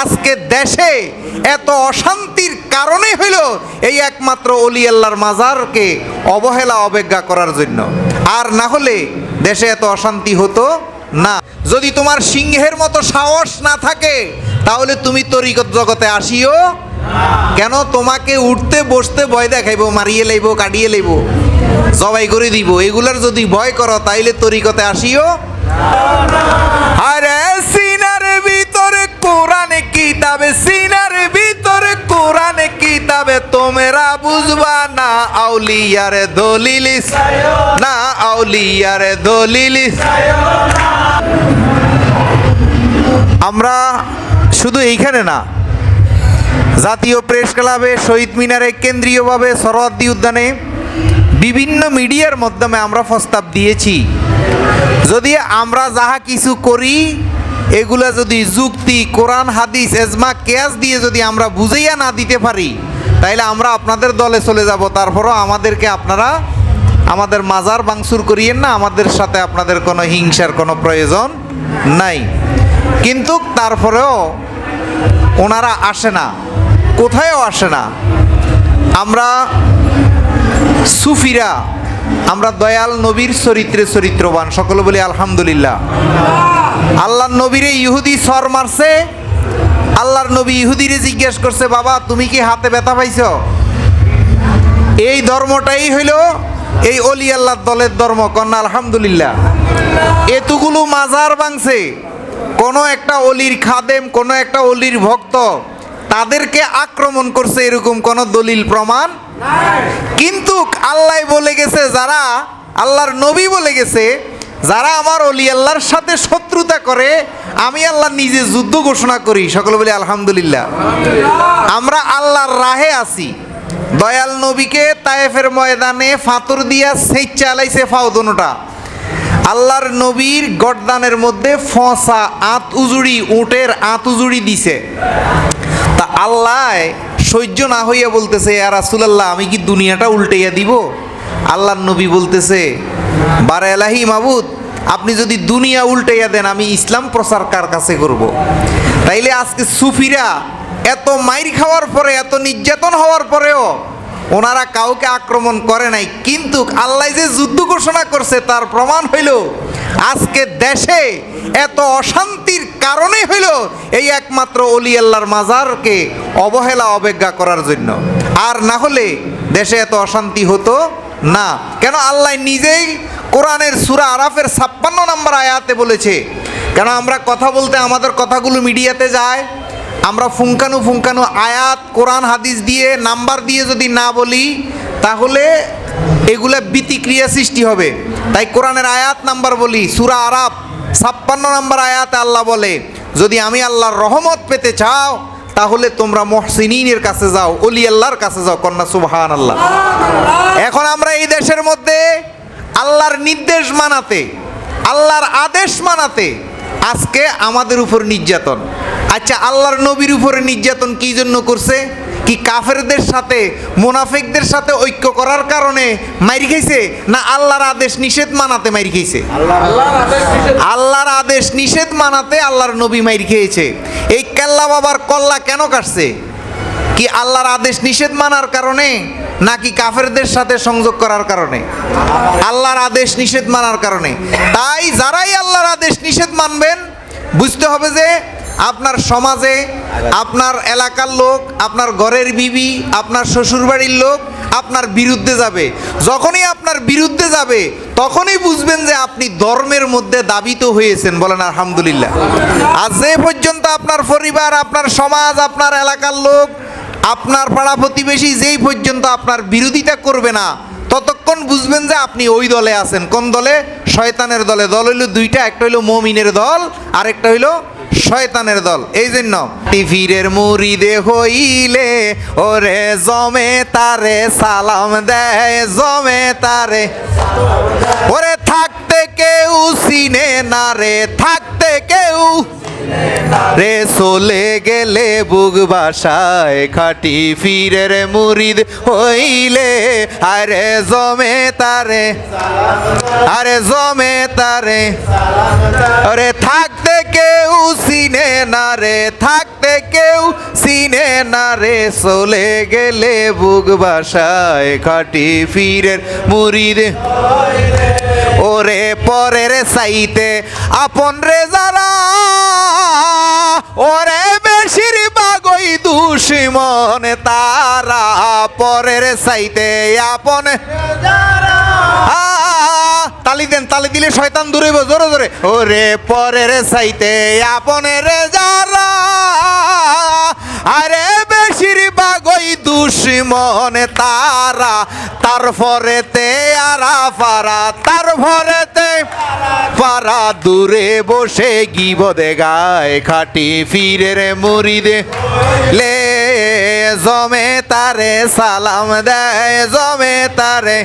আজকে দেশে এত অশান্তির কারণে হইল এই একমাত্র অলি আল্লাহর মাজারকে অবহেলা, অবজ্ঞা করার জন্য। আর না হলে দেশে এত অশান্তি হতো না। যদি তোমার সিংহের মতো সাহস না থাকে, তাহলে তুমি তরিকত জগতে আসিও কেন? তোমাকে উঠতে, বসতে ভয় দেখাইব, মারিয়ে লইব কাটিয়ে লইব, জবাই করে দিব। এগুলার যদি ভয় করো, তাইলে তরিকতে আসিও কিতাবে, সিনার ভিতরে কোরআন কিতাবে, তোমরা বুঝবা না আউলিয়ারে দলিলিস না আউলিয়ারে দলিলিস আমরা শুধু এইখানে না, জাতীয় প্রেস ক্লাবে, শহীদ মিনারে কেন্দ্রীয়ভাবে সরোয়ার্দী উদ্যানে বিভিন্ন মিডিয়ার মাধ্যমে আমরা প্রস্তাব দিয়েছি। যদি আমরা যাহা কিছু করি এগুলা যদি যুক্তি, কোরআন, হাদিস, এজমা, কেয়াস দিয়ে যদি আমরা বুঝাইয়া না দিতে পারি, তাইলে আমরা আপনাদের দলে চলে যাব। তারপরও আমাদেরকে আপনারা আমাদের মাজার বাংসুর করিয়েন না, আমাদের সাথে আপনাদের কোনো হিংসার কোনো প্রয়োজন নাই। কিন্তু তারপরেও ওনারা আসে না, কোথায়ও আসে না। আমরা সুফিরা আমরা দয়াল নবীর চরিত্রে চরিত্রবান। সকলে বলি আলহামদুলিল্লাহ। আল্লাহর নবীরে ইহুদি সর মারছে, আল্লাহর নবী ইহুদিরে জিজ্ঞেস করছে, বাবা, তুমি কি হাতে ব্যথা পাইছ? এই ধর্মটাই হইল এই অলি আল্লাহর দলের ধর্ম। কন্যা, আলহামদুলিল্লাহ। এতগুলো মাজার ভাঙছে। কোনো একটা অলির খাদেম, কোনো একটা অলির ভক্ত তাদেরকে আক্রমণ করছে এরকম কোনো দলিল, প্রমাণ কিন্তু আল্লাহ বলে গেছে যারা আল্লাহর নবী বলে গেছে যারা আমার অলি আল্লাহর সাথে শত্রুতা করে আমি আল্লাহ নিজে যুদ্ধ ঘোষণা করি। সকলে বলি আলহামদুলিল্লাহ। আমরা আল্লাহর রাহে আছি। দয়াল নবীকে তায়েফের ময়দানে ফাতর দিয়া সেচ চালাইছে ফাউদনোটা আল্লাহর নবীর গডদানের মধ্যে ফসা আত উজুড়ি উটের আত উজুড়ি দিছে। তা আল্লাহ সহ্য না হইয়া বলতেছে আর রাসুলাল্লাহ, আমি কি দুনিয়াটা উল্টাইয়া দিব আল্লাহর নবী বলতেছে, বারে এলাহি মাবুদ, আপনি যদি দুনিয়া উল্টাইয়া দেন, আমি ইসলাম প্রচার কার কাছে করব। তাইলে আজকে সুফিরা এত মাইর খাওয়ার পরে, এত নির্যাতন হওয়ার পরেও ওনারা কাউকে আক্রমণ করে নাই কিন্তু আল্লাহ যে যুদ্ধ ঘোষণা করছে, তার প্রমাণ হইল আজকে দেশে এত অশান্তির কারণে হইল এই একমাত্র অলি আল্লাহর মাজারকে অবহেলা, অবজ্ঞা করার জন্য। আর না হলে দেশে এত অশান্তি হতো না। কেন আল্লাহ নিজেই কোরআনের সুরা আরাফের ছাপ্পান্ন নম্বর আয়াতে বলেছে, কেন আমরা কথা বলতে আমাদের কথাগুলো মিডিয়াতে যায়, আমরা ফুঙ্কানু ফুঙ্কানু আয়াত, কোরআন, হাদিস দিয়ে, নাম্বার দিয়ে যদি না বলি, তাহলে এগুলা বিতিক্রিয়া সৃষ্টি হবে। তাই কোরআনের আয়াত নাম্বার বলি, সুরা আরাব ছাপ্পান্ন নম্বর আয়াতে আল্লাহ বলে, যদি আমি আল্লাহর রহমত পেতে চাও, তাহলে তোমরা মহসিনের কাছে যাও, অলি আল্লাহর কাছে যাও, কন্যা সুবহান আল্লাহ এখন আমরা এই দেশের মধ্যে আল্লাহর নির্দেশ মানাতে, আল্লাহর আদেশ মানাতে আজকে আমাদের উপর নির্যাতন। আচ্ছা আল্লাহর নবীর উপরে নির্যাতন কি জন্য করছে? কি কাফেরদের সাথে, মুনাফিকদের সাথে ঐক্য করার কারণে মারি খাইছে? না আল্লাহর আদেশ নিষেধ মানাতে মারি খাইছে? আল্লাহর আদেশ নিষেধ মানাতে আল্লাহর নবী মাইর খেয়েছে। এই কেল্লা বাবার কল্লা কেন কাটছে? কি আল্লাহর আদেশ নিষেধ মানার কারণে, নাকি কাফেরদের সাথে সংযোগ করার কারণে? আল্লাহর আদেশ নিষেধ মানার কারণে। তাই যারাই আল্লাহর আদেশ নিষেধ মানবেন, বুঝতে হবে যে আপনার সমাজে, আপনার এলাকার লোক, আপনার ঘরের বিবি, আপনার শ্বশুরবাড়ির লোক আপনার বিরুদ্ধে যাবে। যখনই আপনার বিরুদ্ধে যাবে, তখনই বুঝবেন যে আপনি ধর্মের মধ্যে দাবিত হয়েছেন বলেন আলহামদুলিল্লাহ। আর যে পর্যন্ত আপনার পরিবার, আপনার সমাজ, আপনার এলাকার লোক, আপনার পাড়া প্রতিবেশী যেই পর্যন্ত আপনার বিরোধিতা করবে না, ততক্ষণ বুঝবেন যে আপনি ওই দলে আছেন। কোন দলে? শয়তানের দলে। দল হইল দুইটা, একটা হইল মমিনের দল আর একটা হইল শয়তানের দল, এই জন্য। টিভিরের মুড়িদে হইলে, ওরে জমে তারে সালাম দেয়, জমে তারে। ওরে থাকতে কেউ সিনে না রে, থাকতে কেউ রে চলে গেলে বুক বাসায় খাটি রে মুরিদ হইলে। আরে জমে তারে, আরে জমে তারে। আরে থাকতে কেউ সিনে না রে থাকতে কেউ? সিনে না রে চলে গেলে বুক বাসায় খাটি ফিরের মুরিদ ওরে পরের সাইতে আপন রে যারা ওরে বেশিরভাগ ওই দুশ্মন তারা। পরের সাইতে আপন। আ, তালি দেন তালি দিলে শয়তান দূরে হইবো, জোরে জোরে। ওরে পরের সাইতে আপনের যারা আরে বেশিরভাগ ওই দুশ্মন তারা তারপরেতে আরা পারা তারপরেতে পারা দূরে বসে গিবদে গায় খাটি ফিরের মুড়িদে লে জমে তারে সালাম দেয়, জমে তারে।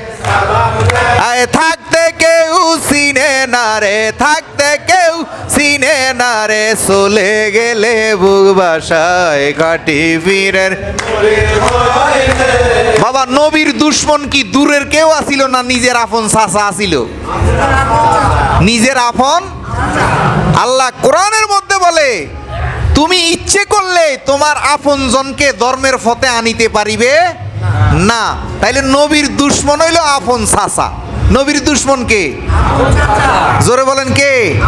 আয় থাকতে কেউ সিনে না রে, থাকতে কেউ সিনে না রে। চলে গেলে বুক বাসায় কাটি ফিরের বাবা, নবীর দুশ্মন কি দূরের কেউ আসিল না নিজের আপন চাচা আসিল নিজের আপন? আল্লাহ কোরআনের মধ্যে বলে তুমি ইচ্ছে করলে তোমার আপন জনকে ধর্মের ফতে আনিতে পারিবে? না। তাইলে নবীর দুশ্মন হইল আপন চাচা। নবীর দুশ্মন কে? জোরে বলেন কে?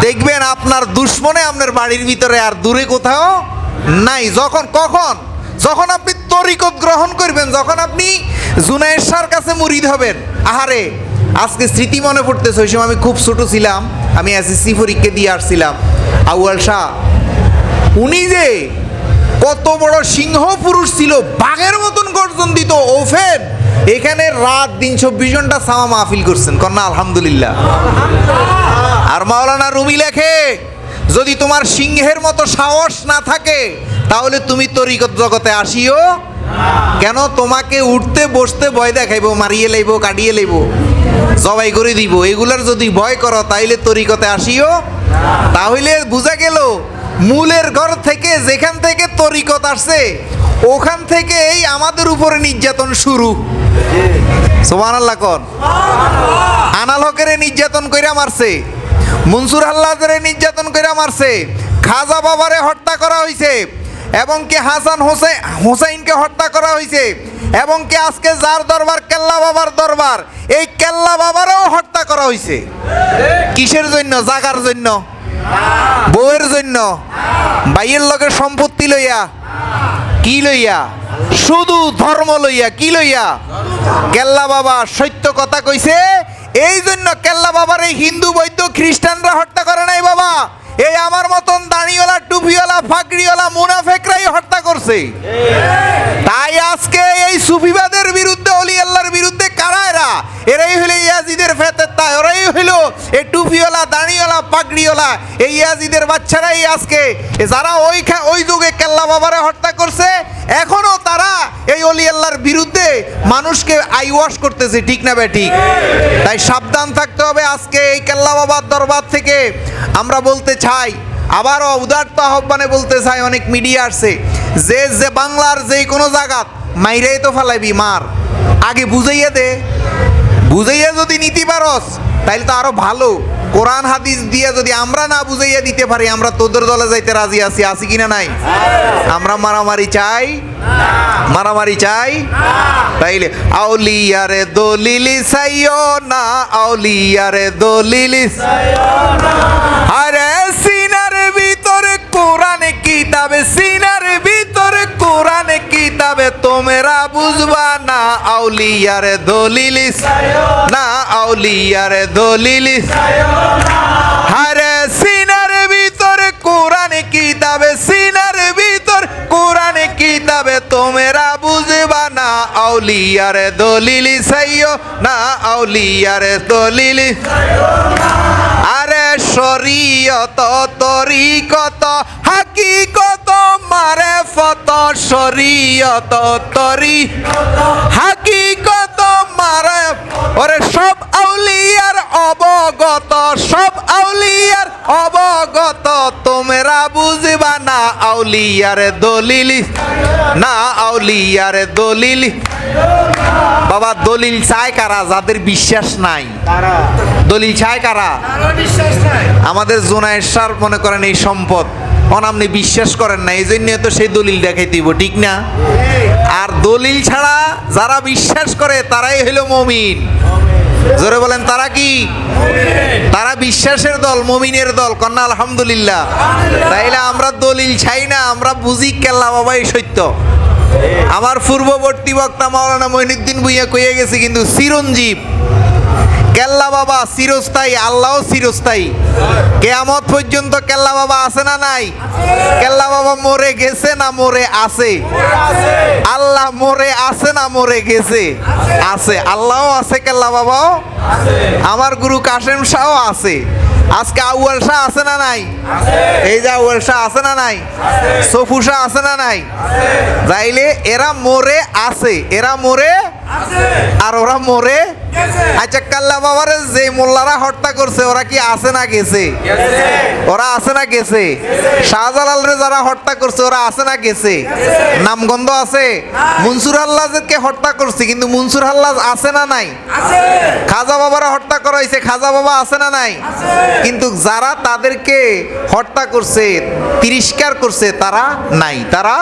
দেখবেন আপনার দুশ্মনে আপনার বাড়ির ভিতরে আর দূরে কোথাও নাই। যখন, কখন? যখন আপনি তরিকত গ্রহণ করবেন, যখন আপনি জুনায়ের কাছে মুরিদ হবেন, আহারে। আজকে স্মৃতি মনে পড়তেছে, ওই সময় আমি খুব ছোট ছিলাম, আমি এসএসসি পরীক্ষা দিয়ে আসছিলাম। আউয়াল শাহ, উনি যে কত বড় সিংহ পুরুষ ছিল, বাঘের মতন গর্জন দিত ওফেন এখানে রাত দিন চব্বিশ ঘণ্টা সামা মাহফিল করছেন। কন্যা, আলহামদুলিল্লাহ। আর মাওলানা রুমি লেখে, যদি তোমার সিংহের মতো সাহস না থাকে, তাহলে তুমি তরিকত জগতে আসিও। কেন? তোমাকে উঠতে, বসতে ভয় দেখাইব, মারিয়ে লাইব কাটিয়ে লাইব। জবাই করে দিব। এগুলার যদি ভয় করো, তাইলে তরিকতে আসিও। তাহলে বোঝা গেল, মূলের ঘর থেকে যেখান থেকে তরিকত আসছে, ওখান থেকেই আমাদের উপরে নির্যাতন শুরু। সোমান আল্লাহ কন। আনাল হকেরে নির্যাতন কইরা মারছে, মনসুর আল্লাহরে নির্যাতন কইরা মারছে, খাজা বাবারে হত্যা করা হয়েছে এবং কি হাসান হোসেন হোসাইনকে হত্যা করা হয়েছে, এবং কি আজকে যার দরবার, কেল্লা বাবার দরবার, এই কেল্লা বাবারও হত্যা করা হয়েছে। কিসের জন্য? জাগার জন্য? বউয়ের জন্য? বাইয়ের লোকের সম্পত্তি লইয়া? কি লইয়া? শুধু ধর্ম লইয়া, কি লইয়া? কেল্লা বাবা সত্য কথা কইছে এই জন্য কেল্লা বাবার এই হিন্দু বৈদ্য খ্রিস্টানরা হত্যা করে নাই বাবা। এই আমার মতন দাঁড়িওয়ালা, টুপিওয়ালা ফাকড়িওয়ালা মুনাফেকরাই হত্যা করছে। তাই আজকে এই সুফিবাদের বিরুদ্ধে, অলি আল্লাহর বিরুদ্ধে কারা এরা? এরাই হইল ইয়াজিদের ফেতের তাই ওরাই হইল এই টুপিওয়ালা, দাঁড়িওয়ালা পাগড়িওয়ালা এই ইয়াজিদের বাচ্চারাই আজকে। যারা ওই ওই যুগে কেল্লা বাবারে হত্যা করছে, এখনও তারা এই অলি আল্লাহর বিরুদ্ধে মানুষকে আই ওয়াশ করতেছে, ঠিক না বে ঠিক? তাই সাবধান থাকতে হবে আজকে এই কেল্লা বাবার দরবার থেকে। আমরা বলতে চাই। আবারও উদার্ত আহ্বানে বলতে চাই, অনেক মিডিয়া আসছে। যে যে বাংলার যে কোনো জায়গাত মাইরাই তো ফালাইবি মার। আগে বুঝাইয়া দে। বুঝাইয়া যদি নীতি পারস, তাইলে তো আরও ভালো। কোরআন, হাদিস দিয়ে যদি আমরা না বুঝাইয়া দিতে পারি, আমরা তোদের দলে যাইতে রাজি আছি আছি কিনা নাই? আমরা মারামারি চাই। মারামারি চাই। তাইলে, আউলিয়ারে দলিলি সাইও না, আউলিয়ারে দলিলি আরে কিতাবে, সিনার ভিতরে কোরআন কিতাবে, তোমরা বুঝবা না আউলিয়ারে দলিলিস না আউলিয়ারে দলিলিস আরে সিনার ভিতরে কোরআন কিতাবে, সিনার ভিতর কোরআন কিতাবে, তোমরা বুঝবা না আউলিয়ারে দলিলি। না আরে শরীয়ত তরিকত, হাকিকত মারে ফত, শরীয়ত তরি। হাকিকত আমার ওরে সব আউলিয়ার অবগত, সব আউলিয়ার অবগত, তোমরা বুঝবা না আউলিয়ার দলিল, না আউলিয়ার দলিল। বাবা দলিল চায় কারা? যাদের বিশ্বাস নাই। দলিল চায় কারা? আমাদের জোনায়ের সার মনে করেন এই সম্পদ। অনামনি বিশ্বাস করেন না এই জন্য তো সেই দলিল দেখাই দিব ঠিক না? আর দলিল ছাড়া যারা বিশ্বাস করে তারাই হইল মমিন। জোরে বলেন তারা কি? তারা বিশ্বাসের দল মমিনের দল। কন্যা আলহামদুলিল্লাহ। তাইলে আমরা দলিল চাই না আমরা বুঝি কেল্লা বাবাই সত্য। আমার পূর্ববর্তী বক্তা মাওলানা মঈনুদ্দিন ভুইয়া কইয়া গেছে কিন্তু চিরঞ্জীব। কেল্লা বাবা চিরস্থায়ী, আল্লাহও চিরস্থায়ী। কেয়ামত পর্যন্ত কেল্লা বাবা আছে না নাই? কেল্লা বাবা মরে গেছে না মরে আছে? আল্লাহ মরে আছে না মরে গেছে? আছে। আল্লাহও আছে, কেল্লা বাবাও আমার গুরু কাশেম শাহও আছে। আজকে আউয়াল শাহ আছে না নাই? এই যে আউয়াল শাহ আছে না নাই? সফু শাহ আছে না নাই? যাইলে এরা মোরে আছে। এরা মোরে আর ওরা মরে আচ্ছা কাল্লা বাবারে যে মোল্লারা হত্যা করছে ওরা কি আছে না গেছে? ওরা আছে না গেছে? শাহজালাল রে যারা হত্যা করছে ওরা আছে না গেছে? নামগন্ধ আছে? মনসুর আল্লাহকে হত্যা করছে কিন্তু মনসুর আল্লাহ আছে না নাই? খাজা বাবারা হত্যা করা হয়েছে খাজা বাবা আছে না নাই? কিন্তু যারা তাদেরকে হত্যা করছে তিরস্কার করছে তারা নাই। তারা